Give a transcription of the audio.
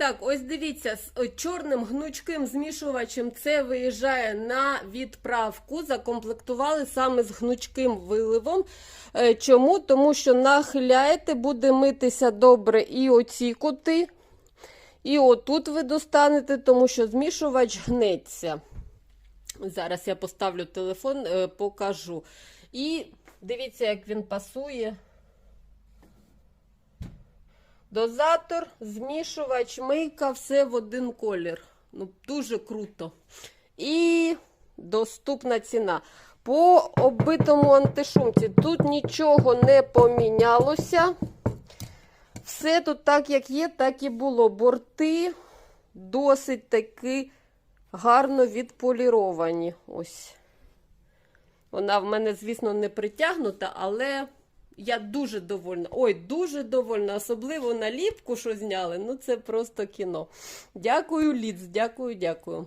Так, ось дивіться, з е, чорним гнучким змішувачем це виїжджає на відправку. Закомплектували саме з гнучким виливом. Е, Чому? Тому що нахиляєте, буде митися добре і оці кути, і отут ви достанете, тому що змішувач гнеться. Зараз я поставлю телефон, е, покажу. І дивіться, як він пасує. Дозатор, змішувач, мийка, все в один колір. Ну, дуже круто. І доступна ціна. По оббитому антишумці тут нічого не помінялося. Все тут так, як є, так і було. Борти досить таки гарно відполіровані. Ось. Вона в мене, звісно, не притягнута, але я дуже довольна. Ой, дуже довольна. Особливо наліпку, що зняли. Ну, це просто кіно. Дякую, Ліц, дякую, дякую.